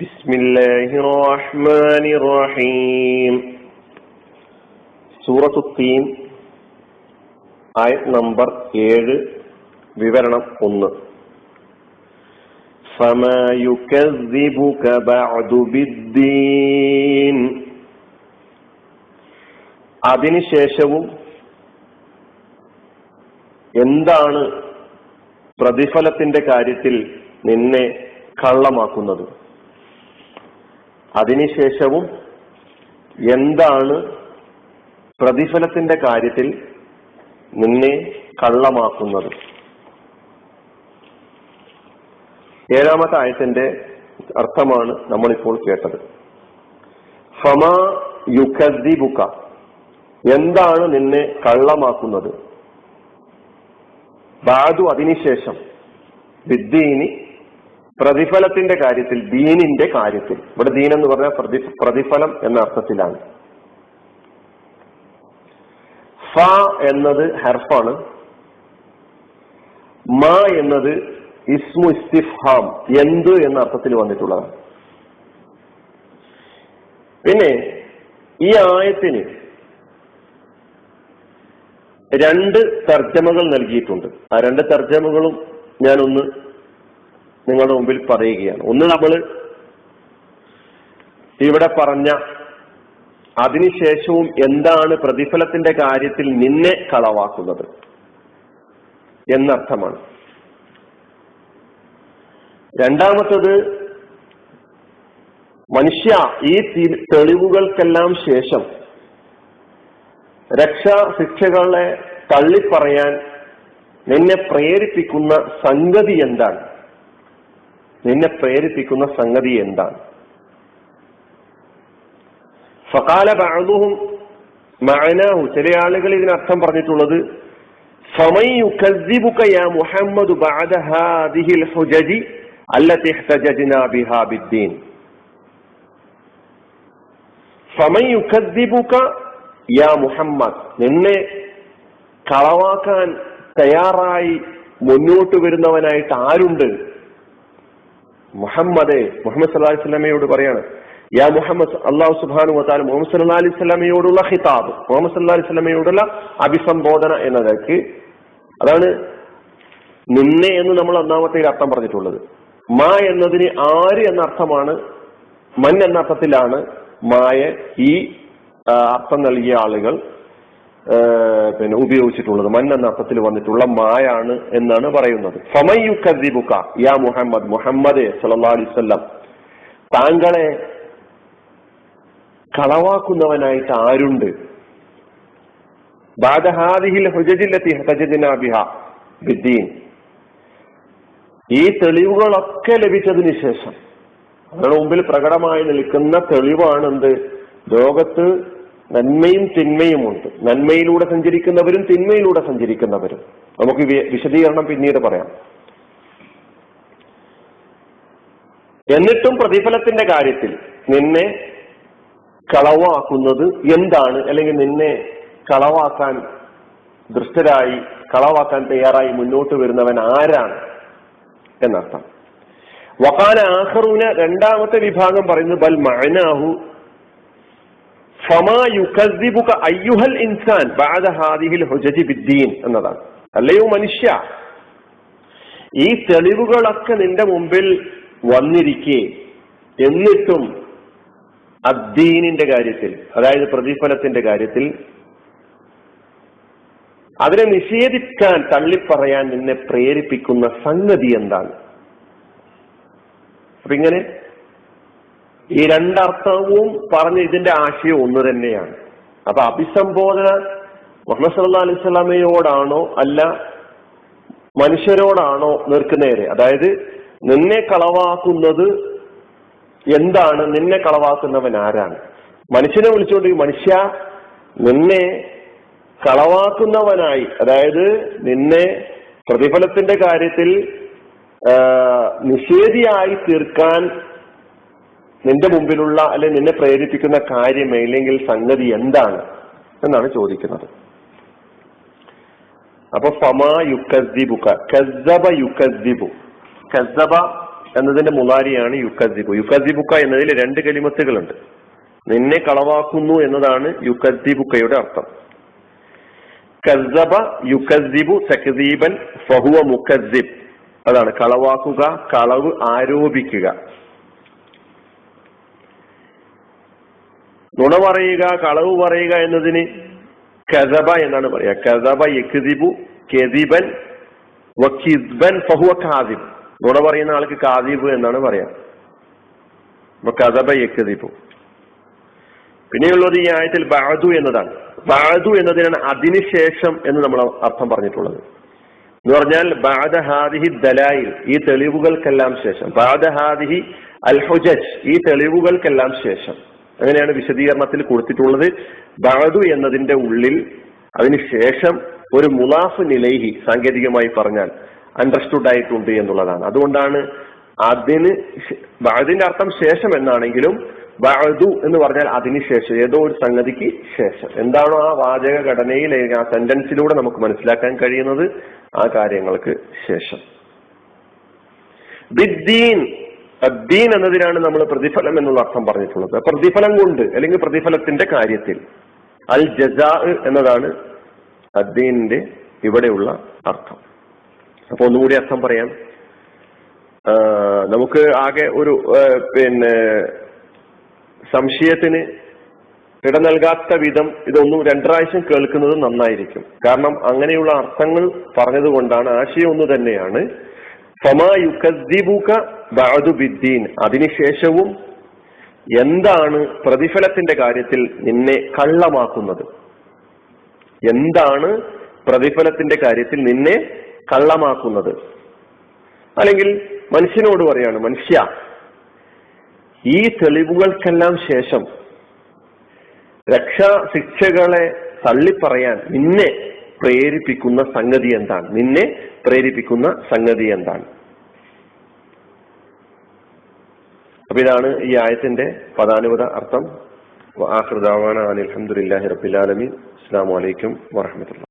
بسم الله الرحمن الرحيم സൂറത്തു തീൻ ആയത് നമ്പർ ഏഴ് വിവരണം ഒന്ന് فما يكذبك بعد بالدين അതിനുശേഷവും എന്താണ് പ്രതിഫലത്തിന്റെ കാര്യത്തിൽ നിന്നെ കള്ളമാക്കുന്നത് അതിനുശേഷവും എന്താണ് പ്രതിഫലത്തിന്റെ കാര്യത്തിൽ നിന്നെ കള്ളമാക്കുന്നത്? ഏഴാമത്തെ ആയത്തിന്റെ അർത്ഥമാണ് നമ്മളിപ്പോൾ കേട്ടത്. ഫമാ യുഖദ്ദിബുക. എന്താണ് നിന്നെ കള്ളമാക്കുന്നത്? ബാദു അതിനുശേഷം. വിദ്യീനി പ്രതിഫലത്തിന്റെ കാര്യത്തിൽ ദീനിന്റെ കാര്യത്തിൽ. ഇവിടെ ദീൻ എന്ന് പറഞ്ഞാൽ പ്രതിഫലം എന്ന അർത്ഥത്തിലാണ്. ഫ എന്നത് ഹർഫാണ്. മ എന്നത് ഇസ്മു ഇസ്തിഫാം എന്ത് എന്ന അർത്ഥത്തിൽ വന്നിട്ടുള്ളതാണ്. പിന്നെ ഈ ആയത്തിന് രണ്ട് തർജമകൾ നൽകിയിട്ടുണ്ട്. ആ രണ്ട് തർജമകളും ഞാനൊന്ന് നിങ്ങളുടെ മുമ്പിൽ പറയുകയാണ്. ഒന്ന് നമ്മൾ ഇവിടെ പറഞ്ഞ അതിനുശേഷവും എന്താണ് പ്രതിഫലത്തിന്റെ കാര്യത്തിൽ നിന്നെ കളവാക്കുന്നത് എന്നർത്ഥമാണ്. രണ്ടാമത്തത് മനുഷ്യ ഈ തെളിവുകൾക്കെല്ലാം ശേഷം രക്ഷാ ശിക്ഷകളെ തള്ളിപ്പറയാൻ നിന്നെ പ്രേരിപ്പിക്കുന്ന സംഗതി എന്താണ്? നിന്നെ പ്രേരിപ്പിക്കുന്ന സംഗതി എന്താണ്? ഫകാല ബഅദുഹും മഅനാഹു. ചില ആളുകൾ ഇതിനർത്ഥം പറഞ്ഞിട്ടുള്ളത് യാ മുഹമ്മദ് ബഅദ ഹാദിഹിൽ ഹുജജി ബിഹാ യാ മുഹമ്മദ്. നിന്നെ കളവാക്കാൻ തയ്യാറായി മുന്നോട്ട് വരുന്നവനായിട്ട് ആരുണ്ട്? മുഹമ്മദേ മുഹമ്മദ് സല്ലാ സ്വലമയോട് പറയാണ് യാ മുഹമ്മദ് അള്ളാഹു സുബാനു വത്താൽ മുഹമ്മദ് സല്ലാ അലൈഹി സ്വലമയോടുള്ള ഹിതാബ് മുഹമ്മദ് സല്ലാ അലൈഹി സ്വലമയോടുള്ള അഭിസംബോധന എന്നതൊക്കെ അതാണ് നിന്നെ എന്ന് നമ്മൾ ഒന്നാമത്തെ അർത്ഥം പറഞ്ഞിട്ടുള്ളത്. മാ എന്നതിന് ആര് എന്ന അർത്ഥമാണ് മൻ എന്ന അർത്ഥത്തിലാണ് മായ ഈ അർത്ഥം നൽകിയ ആളുകൾ പിന്നെ ഉപയോഗിച്ചിട്ടുള്ളത്. മൻ എന്ന വന്നിട്ടുള്ള മായാണ് എന്നാണ് പറയുന്നത്. ഫമയു കദിബുക്ക യാ മുഹമ്മദ് മുഹമ്മദ് സല്ലാ താങ്കളെ കളവാക്കുന്നവനായിട്ട് ആരുണ്ട്? ബാദഹാദിഹിൽ ഹുജജില്ലത്തി ഹജജിനാബിഹ ബിദ്ദീൻ. ഈ തെളിവുകളൊക്കെ ലഭിച്ചതിന് ശേഷം അവരുടെ മുമ്പിൽ പ്രകടമായി നിൽക്കുന്ന തെളിവാണ് എന്ത് ലോകത്ത് നന്മയും തിന്മയും ഉണ്ട് നന്മയിലൂടെ സഞ്ചരിക്കുന്നവരും തിന്മയിലൂടെ സഞ്ചരിക്കുന്നവരും. നമുക്ക് വിശദീകരണം പിന്നീട് പറയാം. എന്നിട്ടും പ്രതിഫലത്തിന്റെ കാര്യത്തിൽ നിന്നെ കളവാക്കുന്നത് എന്താണ്? അല്ലെങ്കിൽ നിന്നെ കളവാക്കാൻ ദൃഷ്ടരായി കളവാക്കാൻ തയ്യാറായി മുന്നോട്ട് വരുന്നവൻ ആരാണ്? എന്നർത്ഥം. വക്കാന ആഹറൂന രണ്ടാമത്തെ വിഭാഗം പറയുന്നത് ബൽ മഅനാഹു അയ്യുഹൽ ഇൻസാൻ ഹാദിഹിൽ ഹുജജി എന്നതാണ്. അല്ലയോ മനുഷ്യ ഈ തെളിവുകളൊക്കെ നിന്റെ മുമ്പിൽ വന്നിരിക്കെ എന്നിട്ടും അദ്ദീനിന്റെ കാര്യത്തിൽ അതായത് പ്രതിഫലത്തിന്റെ കാര്യത്തിൽ അതിനെ നിഷേധിക്കാൻ തള്ളിപ്പറയാൻ നിന്നെ പ്രേരിപ്പിക്കുന്ന സംഗതി എന്താണ്? അപ്പൊ ഇങ്ങനെ ഈ രണ്ടർത്ഥവും പറഞ്ഞ ഇതിന്റെ ആശയം ഒന്ന് തന്നെയാണ്. അപ്പൊ അഭിസംബോധന മുഹമ്മദ് സല്ലാ അലൈഹി സ്വലാമയോടാണോ അല്ല മനുഷ്യരോടാണോ നിൽക്കുന്നേരെ അതായത് നിന്നെ കളവാക്കുന്നത് എന്താണ്? നിന്നെ കളവാക്കുന്നവൻ ആരാണ്? മനുഷ്യനെ വിളിച്ചുകൊണ്ട് മനുഷ്യ നിന്നെ കളവാക്കുന്നവനായി അതായത് നിന്നെ പ്രതിഫലത്തിന്റെ കാര്യത്തിൽ നിഷേധിയായി തീർക്കാൻ നിന്റെ മുമ്പിലുള്ള അല്ലെ നിന്നെ പ്രേരിപ്പിക്കുന്ന കാര്യം അല്ലെങ്കിൽ സംഗതി എന്താണ് എന്നാണ് ചോദിക്കുന്നത്. അപ്പൊ ഫമാ യുക്കസ്ദിബുക്ക കസബ യുക്കസ്ദിബു. കസബ എന്നതിന്റെ മുലാരിയാണ് യുക്കസ്ദിബു. യുക്കസ്ദിബുക്ക എന്നതിൽ രണ്ട് കലിമത്തുകളുണ്ട്. നിന്നെ കളവാക്കുന്നു എന്നതാണ് യുക്കസ്ദിബുക്കയുടെ അർത്ഥം. കസബ യുക്കസ്ദിബു തക്ദീബൻ ഫഹുവ മുക്കസ്ദിബ്. അതാണ് കളവാക്കുക കളവ് ആരോപിക്കുക. നുണ പറയുക കളവ് പറയുക എന്നതിന് കസബ എന്നാണ് പറയുക. കസബ യക്തിബു കെതിബൻ വക്കിദ്ബൻ ഫഹുവ കാദിബ് നുണ പറയുന്ന ആൾക്ക് കാദിബ് എന്നാണ് പറയാ അപ്പൊ കഥബ യക്തിബു പിന്നെയുള്ളത് ഈ ആയത്തിൽ ബാദു എന്നതാണ്. ബാദു എന്നതിനാണ് അതിനുശേഷം എന്ന് നമ്മൾ അർത്ഥം പറഞ്ഞിട്ടുള്ളത്. എന്ന് പറഞ്ഞാൽ ബാദഹാദിഹി ദലായിൽ ഈ തെളിവുകൾക്കെല്ലാം ശേഷം. ബാദഹാദിഹി ഹുജജ് ഈ തെളിവുകൾക്കെല്ലാം ശേഷം. അങ്ങനെയാണ് വിശദീകരണത്തിൽ കൊടുത്തിട്ടുള്ളത്. ബാദു എന്നതിന്റെ ഉള്ളിൽ അതിനുശേഷം ഒരു മുലാഫ് നിലൈഹി സാങ്കേതികമായി പറഞ്ഞാൽ അണ്ടർസ്റ്റുഡ് ആയിട്ടുണ്ട് എന്നുള്ളതാണ്. അതുകൊണ്ടാണ് അതിന് അതിന്റെ അർത്ഥം ശേഷം എന്നാണെങ്കിലും ബഅദു എന്ന് പറഞ്ഞാൽ അതിനുശേഷം ഏതോ ഒരു സംഗതിക്ക് ശേഷം. എന്താണോ ആ വാചക ഘടനയിൽ ആ സെന്റൻസിലൂടെ നമുക്ക് മനസ്സിലാക്കാൻ കഴിയുന്നത് ആ കാര്യങ്ങൾക്ക് ശേഷം. ബിദ്ദീൻ അദ്ദീൻ എന്നതിനാണ് നമ്മൾ പ്രതിഫലം എന്നുള്ള അർത്ഥം പറഞ്ഞിട്ടുള്ളത്. പ്രതിഫലം കൊണ്ട് അല്ലെങ്കിൽ പ്രതിഫലത്തിന്റെ കാര്യത്തിൽ. അൽ ജസാ എന്നതാണ് അദ്ദീനിന്റെ ഇവിടെയുള്ള അർത്ഥം. അപ്പൊ ഒന്നുകൂടി അർത്ഥം പറയാം. നമുക്ക് ആകെ ഒരു പിന്നെ സംശയത്തിന് ഇട നൽകാത്ത വിധം ഇതൊന്നും രണ്ടാഴ്ചയും കേൾക്കുന്നത് നന്നായിരിക്കും. കാരണം അങ്ങനെയുള്ള അർത്ഥങ്ങൾ പറഞ്ഞതുകൊണ്ടാണ് ആശയം ഒന്ന് തന്നെയാണ് അതിനുശേഷവും എന്താണ് പ്രതിഫലത്തിന്റെ കാര്യത്തിൽ നിന്നെ കള്ളമാക്കുന്നത്? എന്താണ് പ്രതിഫലത്തിന്റെ കാര്യത്തിൽ നിന്നെ കള്ളമാക്കുന്നത്? അല്ലെങ്കിൽ മനുഷ്യനോട് പറയാണ് മനുഷ്യ ഈ തെളിവുകൾക്കെല്ലാം ശേഷം രക്ഷാ ശിക്ഷകളെ തള്ളിപ്പറയാൻ നിന്നെ പ്രേരിപ്പിക്കുന്ന സംഗതി എന്താണ്? നിന്നെ പ്രേരിപ്പിക്കുന്ന സംഗതി എന്താണ്? അപ്പൊ ഇതാണ് ഈ ആയത്തിന്റെ പദാനുപത അർത്ഥം. ആഹൃദാവാന അലഹമുല്ലാഹി റബിലാലമി അസ്സാം വലൈക്കും വാഹമത്തുള്ള